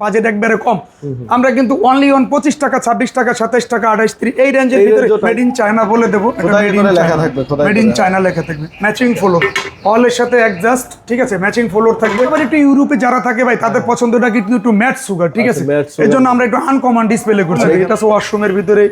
Budget একবারে কম। আমরা কিন্তু অনলি অন পঁচিশ টাকা ছাব্বিশ টাকা সাতাইশ টাকা আঠাইশ ত্রিশ এই রেঞ্জের ভিতরে মেড ইন চায়না বলে দেবো। মেড ইন চায়না লেখা থাকবে? ম্যাচিং ফ্লোর অলের সাথে অ্যাডজাস্ট ঠিক আছে? ম্যাচিং ফ্লোর থাকবে। এবার একটু ইউরোপে যারা থাকে ভাই তাদের পছন্দটা কিন্তু একটু ম্যাট সুগার ঠিক আছে? আচ্ছা, sugar। এর জন্য আমরা একটু আনকমন ডিসপ্লে করছি এটা আছে ওয়াশরুমের ভিতরে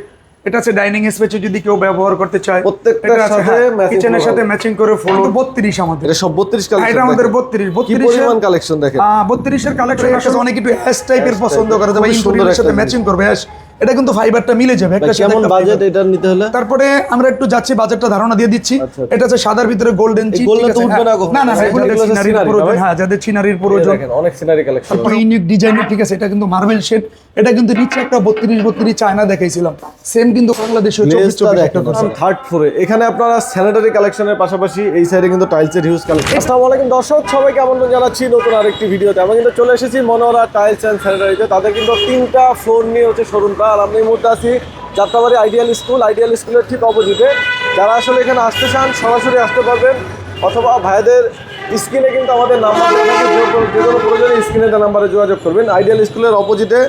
এটা আছে ডাইনিং স্পেসে যদি কেউ ব্যবহার করতে চায়। প্রত্যেকটার সাথে কিচেনের সাথে ম্যাচিং করে ফোন বত্রিশ আমাদের। এটা সব বত্রিশ হ্যাঁ, কালেকশন এটা আমাদের বত্রিশ কি বত্রিশ পরিমাণ কালেকশন দেখেন? বত্রিশের কালেকশন আসলে অনেক একটু হ্যাশ টাইপের পছন্দ করে তবে খুবই সুন্দর সাথে ম্যাচিং করবে হ্যাশ এটা কিন্তু ফাইবারটা মিলে যাবে। একটা কেমন বাজেট এটা নিতে হলে? তারপরে আমরা একটু যাচ্ছি বাজেটটা ধারণা দিয়ে দিচ্ছি। আচ্ছা, আচ্ছা। এটা হচ্ছে সাদার ভিতরে গোল্ডেন চিপ golden তো উঠবে না না না ভাই, এগুলো সিনারির প্রয়োজন হ্যাঁ যাদের সিনারির প্রয়োজন দেখেন অনেক সিনারি কালেকশন তারপরে ইউনিক ডিজাইনের ঠিক আছে? এটা কিন্তু মার্বেল শেড এটা কিন্তু নিচে একটা বত্রিশ বত্রিশ চায়না দেখাইছিলাম। সেম কিন্তু বাংলাদেশে চব্বিশ লেজটা চব্বিশ দেখেন একটা করছে থার্ড ফ্লোরে এখানে আপনারা স্যানিটারি কালেকশনের পাশাপাশি এই সাইডে কিন্তু টাইলসের হিউজ কালেকশন আসসালামু আলাইকুম দর্শক সবাইকে আমন্ত্রণ জানাচ্ছি নতুন আরেকটি ভিডিওতে। আমরা কিন্তু চলে এসেছি মনোহরা টাইলস অ্যান্ড স্যানিটারিতে তাদের কিন্তু তিনটা ফ্লোর নিয়ে হচ্ছে শোরুমটা আর আমি এই মুহূর্তে আছি যাত্রাবাড়ি আইডিয়াল স্কুল আইডিয়াল স্কুলের ঠিক অপোজিটে। যারা আসলে এখানে আসতে চান সরাসরি আসতে পারবেন। অথবা ভাইদের স্ক্রিনে কিন্তু আমাদের নাম্বার যে কোনো- প্রয়োজনে স্ক্রিনে দেওয়া নাম্বারে যোগাযোগ করবেন। আইডিয়াল স্কুলের অপোজিটে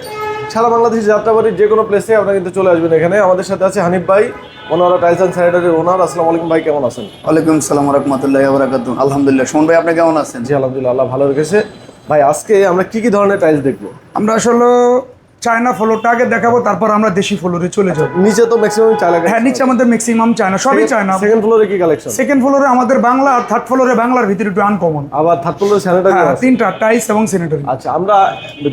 সারা বাংলাদেশ যাত্রাবাড়ির যে কোনো প্লেসে আপনারা কিন্তু চলে আসবেন এখানে। আমাদের সাথে আছে হানিফ ভাই মনোহরা টাইলস অ্যান্ড স্যানিটারির ওনার আসসালামু আলাইকুম ভাই কেমন আছেন? ওয়ালাইকুম সালাম রহমতুল্লাহ বরাকাতু আলহামদুলিল্লাহ। সুমন ভাই আপনি কেমন আছেন? জি আলহামদুলিল্লাহ আল্লাহ ভালো রেখেছে। ভাই আজকে আমরা কি কি ধরনের টাইলস দেখব? আমরা আসলে চায়না ফ্লোরটা আগে দেখাবো তারপর আমরা দেশি ফ্লোরে চলে যাব। নিচে তো ম্যাক্সিমাম চায়না হ্যাঁ নিচে আমাদের ম্যাক্সিমাম চায়না সবই চায়না। সেকেন্ড ফ্লোরে কি কালেকশন সেকেন্ড ফ্লোরে আমাদের বাংলা আর থার্ড ফ্লোরে বাংলার ভিতরে একটু আনকমন আবার থার্ড ফ্লোরে স্যানিটারি তিনটা টাইস এবং স্যানিটারি আচ্ছা আমরা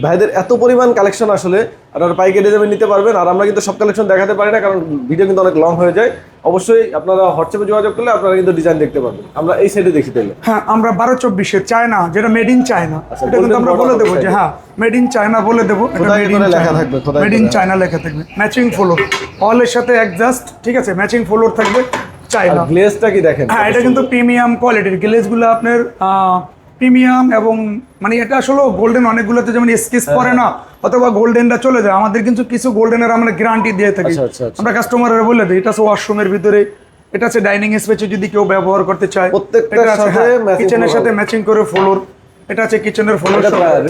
ভাইদের এত পরিমাণ কালেকশন আসলে আপনারা পাইকারি দামে নিতে পারবেন আর আমরা কিন্তু সব কালেকশন দেখাতে পারি না কারণ ভিডিও কিন্তু অনেক লং হয়ে যায়। অবশ্যই আপনারা হোয়াটসঅ্যাপে যোগাযোগ করলে আপনারা কিন্তু ডিজাইন দেখতে পারবেন। আমরা এই সাইডে দেখি তাইলে হ্যাঁ আমরা বারো চব্বিশে চায়না যেটা মেড ইন চায়না। আচ্ছা, এটা কিন্তু আমরা বলে দেবো যে হ্যাঁ মেড ইন চায়না বলে দেবো। লেখা থাকবে, মেড ইন চায়না লেখা থাকবে। ম্যাচিং ফ্লোর অলের সাথে অ্যাডজাস্ট ঠিক আছে? ম্যাচিং ফ্লোর থাকবে চায়না। গ্লেজটা কি দেখেন? হ্যাঁ এটা কিন্তু প্রিমিয়াম কোয়ালিটির গ্লেজগুলো আপনার প্রিমিয়াম এবং মানে এটা আসলে গোল্ডেন অনেকগুলোতে যেমন স্কেচ করে পরে না অথবা গোল্ডেনটা চলে যায়। আমাদের কিন্তু কিছু গোল্ডেনের আমরা গ্যারান্টি দিয়ে থাকি। আচ্ছা, আচ্ছা, আচ্ছা। আমরা কাস্টমারের বলে দিই এটা ওয়াশরুমের ভিতরে এটা আছে ডাইনিং স্পেসে যদি কেউ ব্যবহার করতে চায় প্রত্যেকটা আছে সাথে কিচেনের সাথে ম্যাচিং করে ফ্লোর এটা আছে কিচেনের ফ্লোর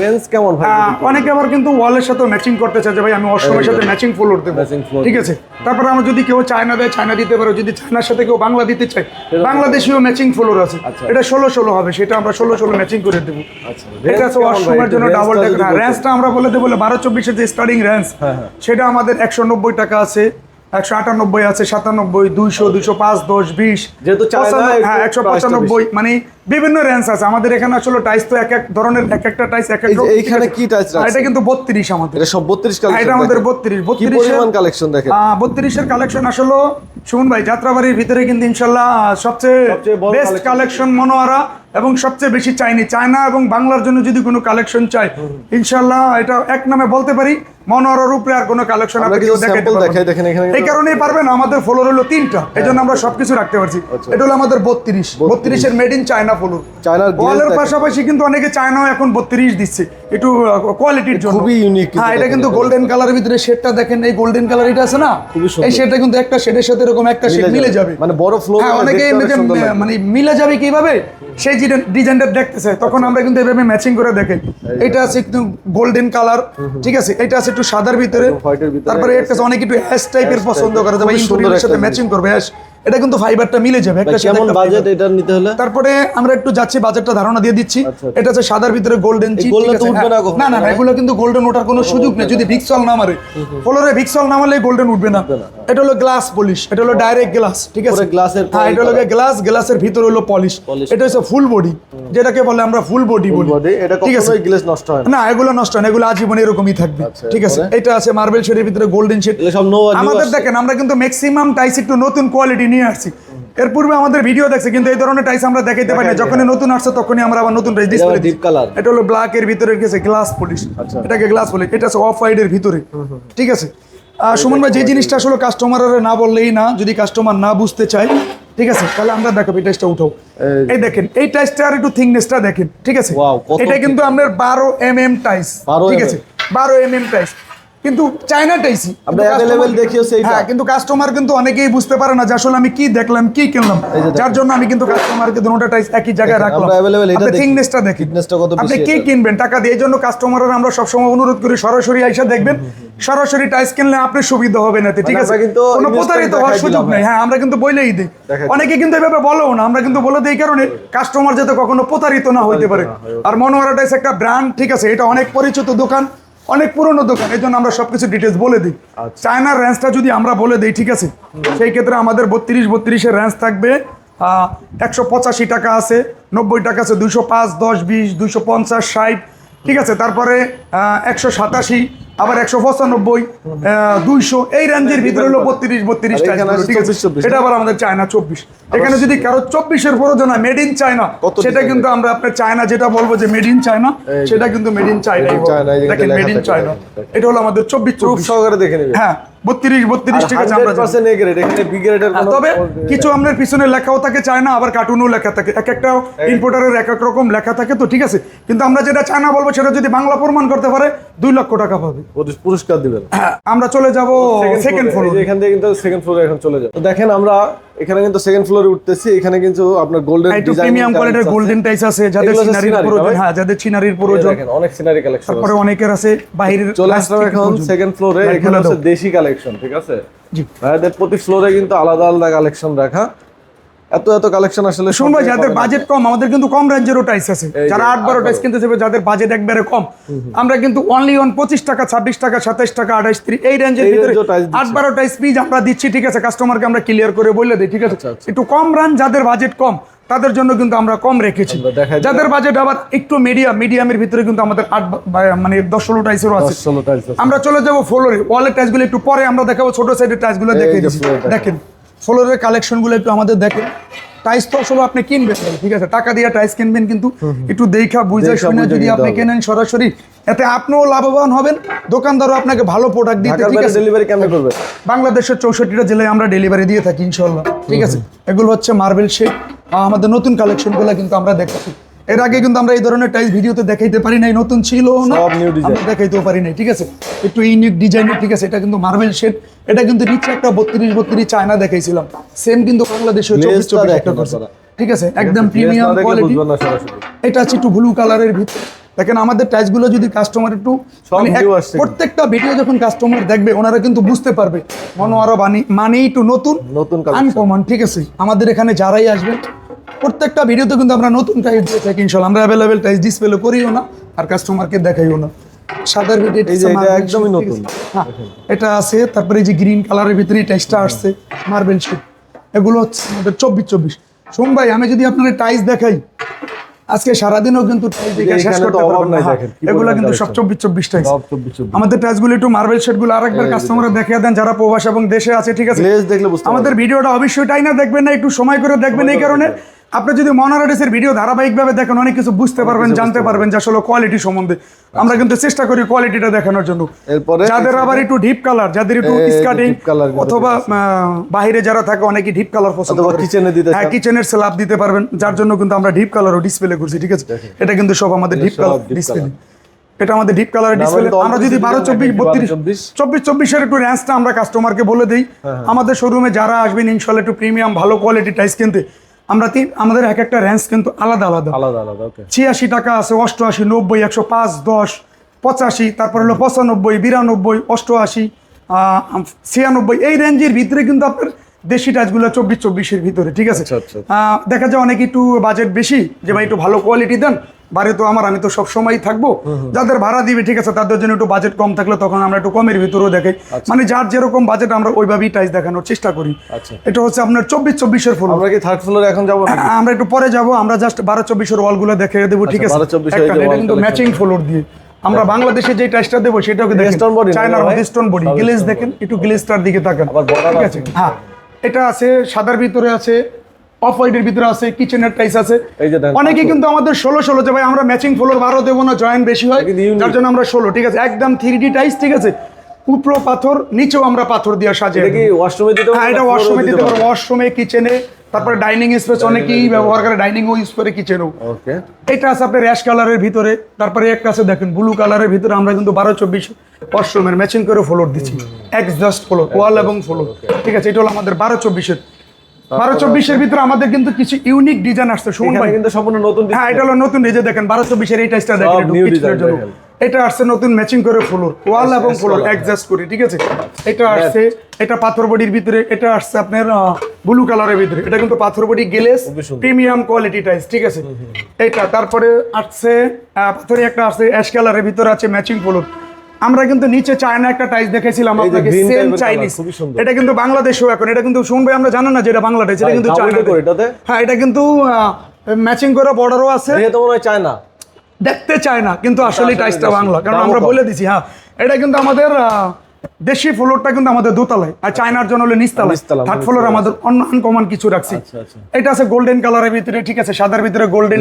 রেঞ্জ কেমন ভাই? অনেকে আবার কিন্তু ওয়ালের সাথে ম্যাচিং করতে চায় যে ভাই আমি ওয়াশরুমের সাথে ম্যাচিং ফ্লোর দেবো। ঠিক আছে? তারপরে আমরা যদি কেউ চায়না দেয় চায়না দিতে পারো। যদি চায়নার সাথে কেউ বাংলা দিতে চায় বাংলাদেশিও ম্যাচিং ফ্লোর আছে। আচ্ছা। এটা ষোলো ষোলো হবে সেটা আমরা ষোলো ষোলো ম্যাচিং করে দেবো। আচ্ছা। এটা আছে? ওয়াশরুমের জন্য ডাবল ডেক র্যাঞ্চটা আমরা বলে দেবো বারো চব্বিশের যে স্টার্টিং র্যাঞ্চ হ্যাঁ, হ্যাঁ। সেটা আমাদের একশো নব্বই টাকা আছে। একশো আটানব্বই আছে সাতানব্বই দুইশো দুইশো পাঁচ দশ বিশ যেহেতু হ্যাঁ একশো পঁচানব্বই মানে বিভিন্ন রেঞ্জ আছে। আমাদের এখানে আসলে টাইস তো এক এক ধরনের এক একটা টাইস এক এক এইখানে কি রাখছেন? এটা কিন্তু বত্রিশ আমাদের। এটা সব বত্রিশ হ্যাঁ, কালেকশন এটা আমাদের বত্রিশ। বত্রিশ কালেকশন দেখেন? বত্রিশের কালেকশন আসলে সুমন ভাই যাত্রাবাড়ির ভিতরে কিন্তু ইনশাল্লাহ সবচেয়ে বেস্ট কালেকশন মনোয়ারা এবং সবচেয়ে বেশি চাইনি। চায়না এবং বাংলার জন্য যদি কোনো কালেকশন চাই ইনশাল্লাহ এটা এক নামে বলতে পারি মনোয়ারার উপরে আর কোনো কালেকশন এই কারণেই পারবেন আমাদের ফলোর হলো তিনটা এই জন্য আমরা সবকিছু রাখতে পারছি। আচ্ছা। এটা হলো আমাদের বত্রিশ। বত্রিশের মেড ইন চায়না ফ্লোর চায়নার পাশাপাশি কিন্তু অনেকে চায়নাও এখন বত্রিশ দিচ্ছে। একটু কোয়ালিটির জন্য। খুবই কিন্তু হ্যাঁ এটা কিন্তু গোল্ডেন কালারের ভিতরে শেডটা দেখেন। এই গোল্ডেন কালার এটা আছে না? এই শেডটা কিন্তু একটা শেডের সাথে এরকম একটা শেড মিলে যাবে। মানে বড় ফ্লোর হ্যাঁ অনেকে মানে মিলে যাবে কীভাবে? সেই ডিজাইনটা দেখতেছে। তখন আমরা কিন্তু এভাবে ম্যাচিং করে দেখেন। এটা আছে একটু গোল্ডেন কালার ঠিক আছে? এটা আছে একটু সাদার ভিতরে। তারপরে একটা অনেক একটু হ্যাশ টাইপের পছন্দ। করে যে ভাই সাথে ম্যাচিং করবে হ্যাশ এটা কিন্তু ফাইবারটা মিলে যাবে। একটা কেমন বাজেট এটা নিতে হলে? তারপরে আমরা একটু যাচ্ছি বাজেটটা ধারণা দিয়ে দিচ্ছি। আচ্ছা, আচ্ছা। এটা আছে সাদার ভিতরে গোল্ডেন চিপ golden তো উঠবে না না না না? এগুলো কিন্তু গোল্ডেন ওঠার কোনো সুযোগ নেই। যদি ভিক্সল না মারে ফ্লোরে ভিক্সল না মারলে গোল্ডেন উঠবে না। এটা হলো গ্লাস পলিশ এটা হলো ডাইরেক্ট গ্লাস ঠিক আছে? glass হ্যাঁ এটা হলো গ্লাস গ্লাসের ভিতরে হলো পলিশ এটা হচ্ছে ফুল বডি যেটাকে বলে আমরা ফুল বডি বলি। এটা ঠিক আছে? গ্লেজ নষ্ট হয় না। না এগুলো নষ্ট হয় না এগুলো আজীবন এরকমই থাকবে। আচ্ছা, ঠিক আছে? এটা আছে মার্বেল শেডের ভিতরে গোল্ডেন শেড এগুলো সব নো আমাদের দেখেন আমরা কিন্তু ম্যাক্সিমাম টাইস একটু নতুন কোয়ালিটি নিয়ে আসছি। এর পূর্বে আমাদের ভিডিও দেখছে কিন্তু এই ধরনের টাইস আমরা দেখাইতে পারি না। যখনই নতুন আসছে তখনই আমরা আবার নতুন টাইস ডিসপ্লে ডিপ কালার এটা হলো ব্ল্যাক এর ভিতরে গেছে গ্লাস পলিশ আচ্ছা। এটাকে গ্লাস পলিশ এটা আছে অফ হোয়াইট এর ভিতরে। ঠিক আছে? আর সুমন ভাই যে জিনিসটা আসলে কাস্টমারের না বললেই না যদি কাস্টমার না বুঝতে চায় ঠিক আছে? তাহলে আমরা দেখাবো এই টাইসটা উঠাও। এই- দেখেন এই টাইসটা আর একটু থিকনেসটা দেখেন ঠিক আছে? এটা কিন্তু আপনার বারো এম এম টাইস ঠিক আছে? বারো এম এম টাইস কিন্তু চায়না টাইসি আমরা available দেখিও সেইটা। হ্যাঁ কিন্তু কাস্টমার কিন্তু অনেকেই বুঝতে পারে না যে আসলে আমি কি দেখলাম কি কিনলাম। যার জন্য আমি কিন্তু কাস্টমারকে দুটোটা টাইস একই জায়গায় রাখলাম। আমরা available এটা আপনি দেখি। থিকনেসটা দেখি Thickness-টা কত আপনি কি কিনবেন টাকা দিয়ে জন্য কাস্টমাররা আমরা সবসময় অনুরোধ করি সরাসরি আইসা দেখবেন। সরাসরি টাইস কিনলে আপনার সুবিধা হবে না ঠিক মানে আছে? আমরা কিন্তু কোনো প্রতারিত হওয়ার সুযোগ নেই। হ্যাঁ। আমরা কিন্তু বলেই দিই। অনেকে কিন্তু এভাবে বলেও না আমরা কিন্তু বলে দিই কারণে কাস্টমার যাতে কখনো প্রতারিত না হইতে পারে। আর মনোয়ারা টাইস একটা ব্র্যান্ড ঠিক আছে? এটা অনেক পরিচিত দোকান। অনেক পুরনো দোকান এই জন্য আমরা সবকিছু ডিটেলস বলে দিই। আচ্ছা। চায়নার রেঞ্জটা যদি আমরা বলে দিই ঠিক আছে? সেই ক্ষেত্রে আমাদের বত্রিশ বত্রিশের রেঞ্জ থাকবে একশো পঁচাশি টাকা আছে নব্বই টাকা আছে দুশো পাঁচ দশ বিশ দুশো পঞ্চাশ ষাট ঠিক আছে? তারপরে একশো সাতাশি আবার একশো পঁচানব্বই দুইশো এই রেঞ্জের ভিতরে হলো বত্রিশ বত্রিশ আর এখানে আছে ঠিক আছে? 24, 24 এটা আবার আমাদের চায়না চব্বিশ। এখানে যদি কারও চব্বিশের প্রয়োজন হয় মেড ইন চায়না সেটা কিন্তু আমরা আপনার চায়না যেটা বলব যে মেড ইন চায়না সেটা কিন্তু মেড ইন চায়না দেখেন মেড ইন চায়না এটা হলো আমাদের চব্বিশ চব্বিশ। সহকারে দেখে নেবে। হ্যাঁ বত্রিশ বত্রিশ ঠিক আছে আমরা জানি। 100% এখানে বি গ্রেডের হ্যাঁ, তবে কিছু আপনার পিছনে লেখাও থাকে চায় না আবার কার্টুনও লেখা থাকে। এক একটা ইম্পোর্টারের এক এক রকম লেখা থাকে তো ঠিক আছে? কিন্তু আমরা যেটা চায়না বলব সেটা যদি বাংলা প্রমাণ করতে পারে দুই লক্ষ টাকা পাবে। পুরস্কার দিবেন। আমরা চলে যাব সেকেন্ড ফ্লোর এখান থেকে কিন্তু সেকেন্ড ফ্লোরে এখন চলে যাব। তো দেখেন আমরা এখানে কিন্তু সেকেন্ড ফ্লোরে উঠতেছি এখানে কিন্তু আপনার গোল্ডেন একটু প্রিমিয়াম কোয়ালিটির গোল্ডেন টাইস আছে। যাদের সিনারির প্রয়োজন হ্যাঁ যাদের সিনারির প্রয়োজন দেখেন অনেক সিনারি কালেকশন তারপরে অনেকের আছে বাইরের চলে আসলাম এখন সেকেন্ড ফ্লোরে এখানে দাও। দেশি কালেকশন ঠিক আছে? জি। ভাইদের প্রতি ফ্লোরে কিন্তু আলাদা আলাদা কালেকশন রাখা। এত এত কালেকশন আসলে শুনব যাদের বাজেট কম আমাদের কিন্তু কম রেঞ্জেরও টাইস আছে যারা আট বারো টাইস কিনতে চাইবে যাদের বাজেট একবারে কম আমরা কিন্তু অনলি অন পঁচিশ টাকা ছাব্বিশ টাকা সাতাইশ টাকা আঠাইশ ত্রিশ এই রেঞ্জের ভিতরে। আট বারো টাইস পিস আমরা দিচ্ছি ঠিক আছে কাস্টমারকে আমরা ক্লিয়ার করে বলে দিই ঠিক আছে আচ্ছা, আচ্ছা। একটু কম রান যাদের বাজেট কম তাদের জন্য কিন্তু আমরা কম রেখেছি। যাদের বাজেট আবার একটু মিডিয়াম মিডিয়ামের ভিতরে কিন্তু আমাদের আট মানে দশ ষোলো টাইসেরও আছে। আমরা চলে যাব ফ্লোরে ওয়ালের টাইসগুলো একটু পরে আমরা দেখাবো ছোট সাইডের টাইসগুলো দেখে। দেখেন। ফ্লোরের কালেকশনগুলো একটু আমাদের দেখেন। টাইস তো আসলে আপনি কিনবেন ঠিক আছে? টাকা দিয়ে টাইস কিনবেন কিন্তু একটু দেখা বুঝে শুনে যদি আপনি কেনেন সরাসরি এতে আপনিও লাভবান হবেন। দোকানদারও আপনাকে ভালো প্রোডাক্ট দিতে ঠিক আছে? ডেলিভারি কেমন করবে? বাংলাদেশের চৌষট্টিটা জেলায় আমরা ডেলিভারি দিয়ে থাকি ইনশাল্লাহ ঠিক আছে? এগুলো হচ্ছে মার্বেল শেড আমাদের নতুন কালেকশনগুলো কিন্তু আমরা দেখাচ্ছি এর আগে কিন্তু আমরা এই ধরনের টাইস ভিডিওতে দেখাইতে পারি নাই নতুন ছিল না। আমরা দেখাইতেও পারি নাই ঠিক আছে? একটু ইউনিক ডিজাইনের ঠিক আছে? এটা কিন্তু মার্বেল শেড এটা কিন্তু নিচে একটা বত্রিশ বত্রিশ চায়না দেখাইছিলাম। সেম কিন্তু বাংলাদেশে চব্বিশ চব্বিশ একটা করছে। ঠিক আছে? একদম প্রিমিয়াম কোয়ালিটি এটা আছে একটু ব্লু কালারের ভিতরে। দেখেন আমাদের টাইসগুলো যদি কাস্টমার একটু মানে। প্রত্যেকটা ভিডিও যখন কাস্টমার দেখবে ওনারা কিন্তু বুঝতে পারবে। মনোয়ারা বাণী মানেই একটু নতুন। নতুন। আনকমন ঠিক আছে? আমাদের এখানে যারাই আসবেন প্রত্যেকটা ভিডিওতে কিন্তু আমরা নতুন টাইস দিয়ে থাকি ইনশাল্লাহ আমরা অ্যাভেলেবেল টাইস ডিসপ্লে করিও না আর কাস্টমারকে দেখাইও না। সাদার এটা একদমই নতুন। হ্যাঁ এটা আছে তারপরে এই যে গ্রিন কালারের ভিতরে টাইসটা আসছে মার্বেল শিট এগুলো হচ্ছে আমাদের চব্বিশ চব্বিশ। শোন ভাই আমি যদি আপনার টাইস দেখাই আজকে সারাদিনও কিন্তু টাইস দেখে হ্যাঁ, এগুলো কিন্তু সব চব্বিশ চব্বিশ টাইস আমাদের টাচগুলো একটু মার্বেল শেডগুলো আরেকবার কাস্টমাররা দেখিয়ে দেন যারা প্রবাস এবং দেশে আছে ঠিক আছে? দেখলে আমাদের ভিডিওটা অবশ্যই তাই না দেখবেন না একটু সময় করে দেখবেন এই কারণে। আপনি যদি মনারাডিসের ভিডিও ধারাবাহিকভাবে দেখেন অনেক কিছু বুঝতে পারবেন জানতে পারবেন যে আসলে কোয়ালিটি সম্বন্ধে। আমরা কিন্তু চেষ্টা করি কোয়ালিটিটা দেখানোর জন্য। এরপরে যাদের আবার একটু ডিপ কালার যাদের একটু কিন্তু অথবা বাইরে যারা থাকে অনেকে ডিপ কালার পছন্দ করে। এ দিতে হ্যাঁ কিচেনের স্ল্যাব দিতে পারবেন যার জন্য কিন্তু আমরা ডিপ কালারও ডিসপ্লে করছি ঠিক আছে? এটা কিন্তু সব আমাদের ডিপ কালার ডিসপ্লে এটা আমাদের ডিপ কালারের ডিসপ্লে আমরা যদি বারো চব্বিশ বত্রিশ 12, চব্বিশ? চব্বিশের একটু র্যাঞ্চটা আমরা কাস্টমারকে বলে দিই। হ্যাঁ, আমাদের শোরুমে যারা আসবেন ইনশাল্লাহ একটু প্রিমিয়াম ভালো কোয়ালিটি টাইস কিনতে আমরা তিন আমাদের এক একটা রেঞ্জ কিন্তু আলাদা আলাদা। আলাদা আলাদা ছিয়াশি টাকা আছে অষ্টআশি নব্বই একশো পাঁচ দশ পঁচাশি তারপর হলো পঁচানব্বই বিরানব্বই অষ্টআশি ছিয়ানব্বই এই রেঞ্জের ভিতরে কিন্তু আপনার দেশি টাচগুলো চব্বিশ চব্বিশের ভিতরে ঠিক আছে? আচ্ছা, আচ্ছা। আহ, দেখা যায় অনেক একটু বাজেট বেশি যে ভাই একটু ভালো কোয়ালিটি দেন বাড়ি তো আমার আমি তো সব সময় থাকব। যাদের ভাড়া দিবে ঠিক আছে তাদের জন্য একটু বাজেট কম থাকলে তখন আমরা একটু কমের ভিতরেও দেখাই। মানে যার যেরকম বাজেট আমরা ওইভাবেই টাইস দেখানোর চেষ্টা করি। আচ্ছা। এটা হচ্ছে আপনার চব্বিশ চব্বিশের ফলো আমরা কি থার্ড ফ্লোরে এখন যাব আমরা একটু পরে যাব আমরা জাস্ট বারো চব্বিশের ওয়ালগুলো দেখে দেবো ঠিক আছে? 12 24 একটা এই যে এটা wall কিন্তু ম্যাচিং ফ্লোর দিয়ে। আমরা বাংলাদেশে যে টাইসটা দেবো সেটাকে চায়নার ভাই? বডি গ্লেজ দেখেন একটু গ্লেজটার দিকে তাকান। ঠিক আছে। আছে? হ্যাঁ। এটা আছে সাদার ভিতরে আছে অফ হোয়াইটের ভিতরে আছে কিচেনের টাইস আছে। অনেকে কিন্তু আমাদের ষোলো ষোলো যে ভাই আমরা ম্যাচিং ফ্লোর বারো দেবো না জয়েন্ট বেশি হয় যার জন্য আমরা ষোলো ঠিক আছে? একদম থ্রি ডি টাইস ঠিক আছে? উপরো পাথর নিচেও আমরা পাথর দিয়ে সাজিয়ে এটা কি ওয়াশরুমে দিতে হ্যাঁ এটা ওয়াশরুমে দিতে পারব ওয়াশরুমে কিচেনে তারপরে ডাইনিং স্পেস অনেকেই ব্যবহার করে ডাইনিং ও ইউজ করে কিচেনও ওকে এটা আছে আপনার র্যাশ কালারের ভিতরে তারপরে একটা আছে দেখেন ব্লু কালারের ভিতরে আমরা কিন্তু বারো চব্বিশ ওয়াশরুমের ম্যাচিং করে ফ্লোর দিচ্ছি। এক্সজাস্ট ফ্লোর ওয়াল এবং ফ্লোর ঠিক আছে এটা হলো আমাদের বারো চব্বিশের বারো চব্বিশের ভিতরে আমাদের কিন্তু কিছু ইউনিক ডিজাইন আসছে শুনুন ভাই। কিন্তু সম্পূর্ণ নতুন হ্যাঁ এটা হলো নতুন যে দেখেন বারো চব্বিশের এই টাইসটা দেখেন। এটা আসছে নতুন ম্যাচিং করে ফ্লোর ওয়াল এবং ফ্লোর অ্যাডজাস্ট করে ঠিক আছে? এটা আসছে এটা পাথর বডির ভিতরে এটা আসছে আপনার ব্লু কালারের ভিতরে। এটা কিন্তু পাথর বডি গেলেস প্রিমিয়াম কোয়ালিটি টাইস ঠিক আছে? এটা তারপরে আসছে পাথরে একটা আছে অ্যাশ কালারের ভিতরে আছে ম্যাচিং ফ্লোর আমরা কিন্তু নিচে চায়না একটা টাইস দেখেছিলাম আপনাকে সেম চাইনিজ এটা কিন্তু বাংলাদেশেও এখন এটা কিন্তু শুনবে আমরা জানো না যে এটা বাংলাদেশ এটা কিন্তু চায়না করে এটাতে? হ্যাঁ এটা কিন্তু ম্যাচিং করে বর্ডারও আছে। তো মনে হয় চায় না দেখতে চায় না কিন্তু আসলে টাইসটা বাংলা কারণ আমরা বলে দিছি হ্যাঁ। এটা কিন্তু আমাদের দেশি ফ্লোরটা কিন্তু আমাদের দোতলায় আর চায়নার জন্য হলো নিচতলায়। নিচতলা, থার্ড ফ্লোর আমাদের অন্য আনকমন কিছু রাখছি। আচ্ছা, আচ্ছা। এটা আছে গোল্ডেন কালারের ভিতরে ঠিক আছে সাদার ভিতরে গোল্ডেন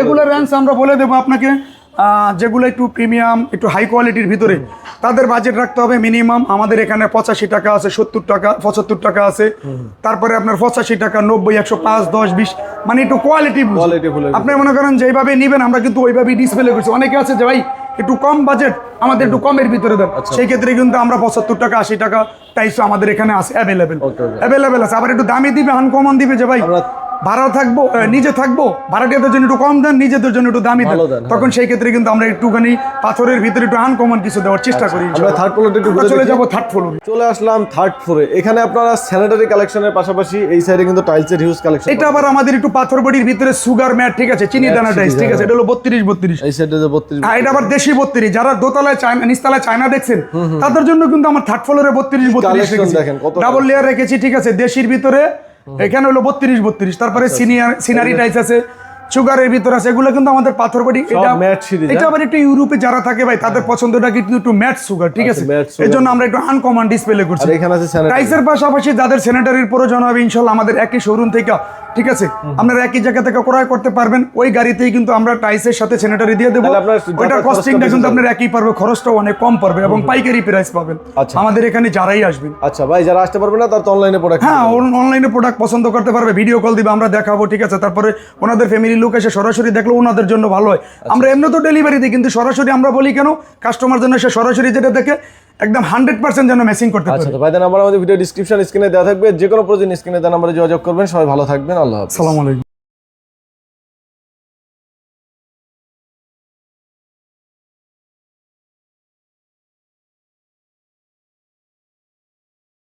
এগুলো রেঞ্জ আমরা বলে দেবো আপনাকে। যেগুলো একটু প্রিমিয়াম একটু হাই কোয়ালিটির ভিতরে তাদের বাজেট রাখতে হবে মিনিমাম আমাদের এখানে পঁচাশি টাকা আছে সত্তর টাকা পঁচাত্তর টাকা আছে। তারপরে আপনার পঁচাশি টাকা নব্বই একশো পাঁচ দশ বিশ মানে একটু কোয়ালিটি আপনি মনে করেন যেভাবে নিবেন আমরা কিন্তু ওইভাবেই ডিসপ্লে করছি। অনেকে আছে যে ভাই একটু কম বাজেট আমাদের একটু কমের ভিতরে দেন। আচ্ছা। সেই ক্ষেত্রে কিন্তু আমরা পঁচাত্তর টাকা আশি টাকা টাইপস আমাদের এখানে আছে অ্যাভেলেবেল. অ্যাভেলেবেল আছে। আবার একটু দামি দিবে আনকমন দিবে যে ভাই ভাড়া থাকব নিজে থাকব ভাড়াটিয়াদের জন্য একটু কম দেন নিজেদের জন্য একটু দামি দেন। দেন, হ্যাঁ। তখন সেই ক্ষেত্রে কিন্তু আমরা একটুখানি পাথরের ভিতরে একটু আনকমন কিছু দেওয়ার চেষ্টা করি আচ্ছা, আমরা থার্ড ফ্লোরটা একটু চলে যাব থার্ড ফ্লোর চলে আসলাম থার্ড ফ্লোরে এখানে আপনারা স্যানিটারি কালেকশনের পাশাপাশি এই সাইডে কিন্তু টাইলসের হিউজ কালেকশন এটা আবার আমাদের একটু পাথর বডির ভিতরে সুগার ম্যাট ঠিক আছে? চিনি দানা টাইস ঠিক আছে? এটা হলো বত্রিশ বত্রিশ। এই সাইডে যে বত্রিশ হ্যাঁ এটা আবার দেশি বত্রিশ। যারা দোতলায় চায়না নিচতলায় চায়না দেখছেন তাদের জন্য কিন্তু আমার থার্ড ফ্লোরে বত্রিশ বত্রিশ দেখেন, কত ডাবল লেয়ার রেখেছি ঠিক আছে? দেশির ভিতরে এখানে হলো বত্রিশ বত্রিশ। তারপরে সিনিয়ার সিনারি টাইস আছে সুগারের ভিতর আছে এগুলো কিন্তু আমাদের পাথর বাড়ি এটা এটা হ্যাঁ? আবার একটু ইউরোপে যারা থাকে ভাই তাদের পছন্দটা কিন্তু একটু ম্যাট সুগার ঠিক আছে? এর এই জন্য আমরা একটু আনকমন ডিসপ্লে করছি। আর এখানে আছে sanitary। টাইসের পাশাপাশি যাদের স্যানিটারির প্রয়োজন হবে ইনশাল্লাহ আমাদের একই শোরুম থেকে ঠিক আছে? আপনারা একই জায়গা থেকে ক্রয় করতে পারবেন ওই গাড়িতেই কিন্তু আমরা টাইসের সাথে স্যানিটারি দিয়ে দেবো। ওইটা কস্টিংটা কিন্তু আপনার একই পারবে খরচটাও অনেক কম পড়বে এবং পাইকারি প্রাইস পাবেন। আচ্ছা। আমাদের এখানে যারাই আসবেন। আচ্ছা ভাই যারা আসতে পারবে না তার তো অনলাইনে প্রোডাক্ট হ্যাঁ অনলাইনে প্রোডাক্ট পছন্দ করতে পারবে ভিডিও কল দিবে আমরা দেখাবো ঠিক আছে? তারপরে ওনাদের ফ্যামিলি লোক এসে সরাসরি দেখলে ওনাদের জন্য ভালো হয়। আচ্ছা। আমরা এমনি তো ডেলিভারি দিই কিন্তু সরাসরি আমরা বলি কেন? কাস্টমার জন্য সে সরাসরি যেটা দেখে একদম হান্ড্রেড পার্সেন্ট যেন মেসিং করতে আচ্ছা পারে দেন নাম্বার আমাদের ভিডিও ডিসক্রিপশন স্ক্রিনে দেওয়া থাকবে। যে কোনো প্রয়োজন স্ক্রিনে দেন আমরা যোগাযোগ করবেন। সবাই ভালো থাকবেন। আল্লাহ আসসালামু সালাম আলাইকুম।